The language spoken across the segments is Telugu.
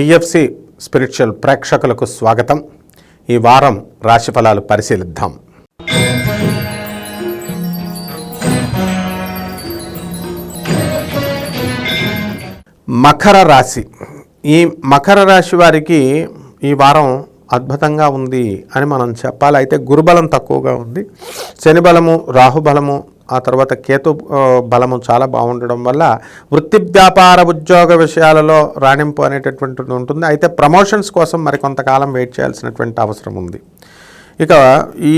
టిఎఫ్సి స్పిరిచువల్ ప్రేక్షకులకు స్వాగతం. ఈ వారం రాశిఫలాలు పరిశీలిద్దాం. మకర రాశి. ఈ మకర రాశి వారికి ఈ వారం అద్భుతంగా ఉంది అని మనం చెప్పాలి. అయితే గురుబలం తక్కువగా ఉంది. శనిబలము రాహుబలము ఆ తర్వాత కేతు బలము చాలా బాగుండడం వల్ల వృత్తి వ్యాపార ఉద్యోగ విషయాలలో రాణింపు అనేటటువంటిది ఉంటుంది. అయితే ప్రమోషన్స్ కోసం మరి కొంతకాలం వెయిట్ చేయాల్సినటువంటి అవసరం ఉంది. ఇక ఈ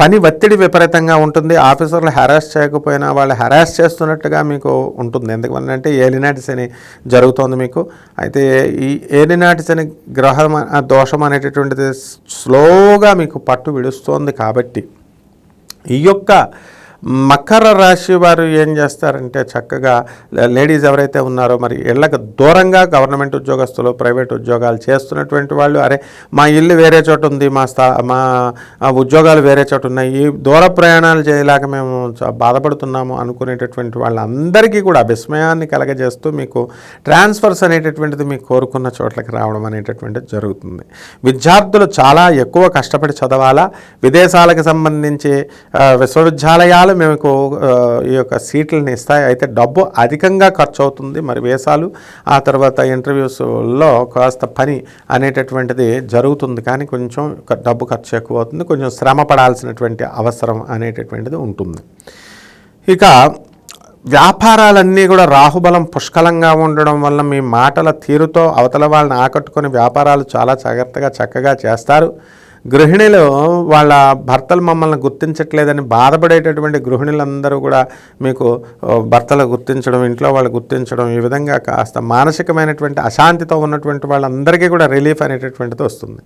పని ఒత్తిడి విపరీతంగా ఉంటుంది. ఆఫీసర్లు హెరాస్ చేయకపోయినా వాళ్ళు హెరాస్ చేస్తున్నట్టుగా మీకు ఉంటుంది. ఎందుకంటే ఏలినాటి శని జరుగుతోంది మీకు. అయితే ఈ ఏలినాటి శని గ్రహం దోషం అనేటటువంటిది స్లోగా మీకు పట్టు విడుస్తోంది కాబట్టి ఈ యొక్క మకర రాశి వారు ఏం చేస్తారంటే చక్కగా లేడీస్ ఎవరైతే ఉన్నారో మరి ఇళ్ళకు దూరంగా గవర్నమెంట్ ఉద్యోగస్తులు ప్రైవేట్ ఉద్యోగాలు చేస్తున్నటువంటి వాళ్ళు అరే మా ఇల్లు వేరే చోట ఉంది మా స్థా మా ఉద్యోగాలు వేరే చోట ఉన్నాయి ఈ దూర ప్రయాణాలు చేయలేక మేము బాధపడుతున్నాము అనుకునేటటువంటి వాళ్ళందరికీ కూడా విస్మయాన్ని కలగజేస్తూ మీకు ట్రాన్స్ఫర్స్ అనేటటువంటిది మీకు కోరుకున్న చోట్లకి రావడం అనేటటువంటిది జరుగుతుంది. విద్యార్థులు చాలా ఎక్కువ కష్టపడి చదవాలా? విదేశాలకు సంబంధించి విశ్వవిద్యాలయాలు కూడా మీకు ఈ యొక్క సీట్లను ఇస్తాయి. అయితే డబ్బు అధికంగా ఖర్చు అవుతుంది మరి వేసాలు. ఆ తర్వాత ఇంటర్వ్యూస్లో కాస్త పని అనేటటువంటిది జరుగుతుంది. కానీ కొంచెం డబ్బు ఖర్చు ఎక్కువ అవుతుంది కొంచెం శ్రమ పడాల్సినటువంటి అవసరం అనేటటువంటిది ఉంటుంది. ఇక వ్యాపారాలన్నీ కూడా రాహుబలం పుష్కలంగా ఉండడం వల్ల మీ మాటల తీరుతో అవతల వాళ్ళని ఆకట్టుకొని వ్యాపారాలు చాలా జాగ్రత్తగా చక్కగా చేస్తారు. గృహిణులు వాళ్ళ భర్తలు మమ్మల్ని గుర్తించట్లేదని బాధపడేటటువంటి గృహిణులందరూ కూడా మీకు భర్తలు గుర్తించడం ఇంట్లో వాళ్ళు గుర్తించడం ఈ విధంగా కాస్త మానసికమైనటువంటి అశాంతితో ఉన్నటువంటి వాళ్ళందరికీ కూడా రిలీఫ్ అనేటటువంటిది వస్తుంది.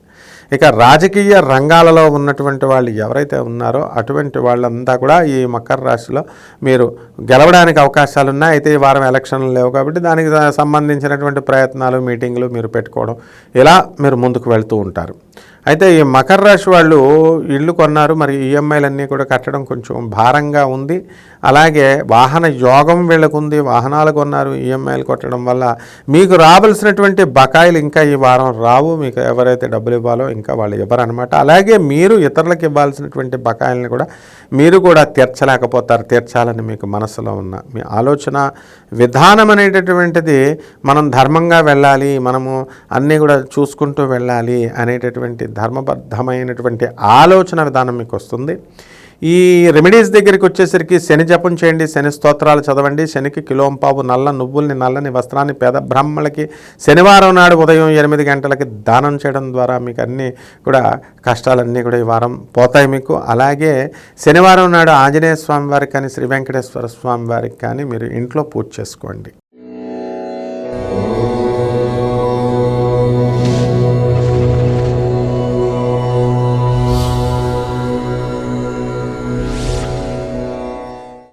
ఇక రాజకీయ రంగాలలో ఉన్నటువంటి వాళ్ళు ఎవరైతే ఉన్నారో అటువంటి వాళ్ళంతా కూడా ఈ మకర రాశిలో మీరు గెలవడానికి అవకాశాలు ఉన్నాయి అయితే ఈ వారం ఎలక్షన్లు లేవు కాబట్టి దానికి సంబంధించినటువంటి ప్రయత్నాలు మీటింగ్లు మీరు పెట్టుకోవడం ఇలా మీరు ముందుకు వెళ్తూ ఉంటారు. అయితే ఈ మకర రాశి వాళ్ళు ఇల్లు కొన్నారు. మరి ఈఎంఐలన్నీ కూడా కట్టడం కొంచెం భారంగా ఉంది. అలాగే వాహన యోగం వీళ్ళకుంది వాహనాలు కొన్నారు ఈఎంఐలు కొట్టడం వల్ల మీకు రావాల్సినటువంటి బకాయిలు ఇంకా ఈ వారం రావు. మీకు ఎవరైతే డబ్బులు ఇవ్వాలో ఇంకా వాళ్ళు ఇవ్వరనమాట అలాగే మీరు ఇతరులకు ఇవ్వాల్సినటువంటి బకాయిల్ని కూడా మీరు కూడా తీర్చలేకపోతారు తీర్చాలని మీకు మనసులో ఉన్న మీ ఆలోచన విధానం అనేటటువంటిది మనం ధర్మంగా వెళ్ళాలి మనము అన్నీ కూడా చూసుకుంటూ వెళ్ళాలి అనేటటువంటి ధర్మబద్ధమైనటువంటి ఆలోచన విధానం మీకు వస్తుంది. ఈ రెమెడీస్ దగ్గరికి వచ్చేసరికి శని జపం చేయండి శని స్తోత్రాలు చదవండి శనికి కిలోంపావు నల్ల నువ్వుల్ని నల్లని వస్త్రాన్ని పేద బ్రాహ్మణులకి శనివారం నాడు ఉదయం ఎనిమిది గంటలకి దానం చేయడం ద్వారా మీకు అన్నీ కూడా కష్టాలన్నీ కూడా ఈ వారం పోతాయి మీకు. అలాగే శనివారం నాడు ఆంజనేయ స్వామి వారికి కానీ శ్రీ వెంకటేశ్వర స్వామి వారికి కానీ మీరు ఇంట్లో పూజ చేసుకోండి.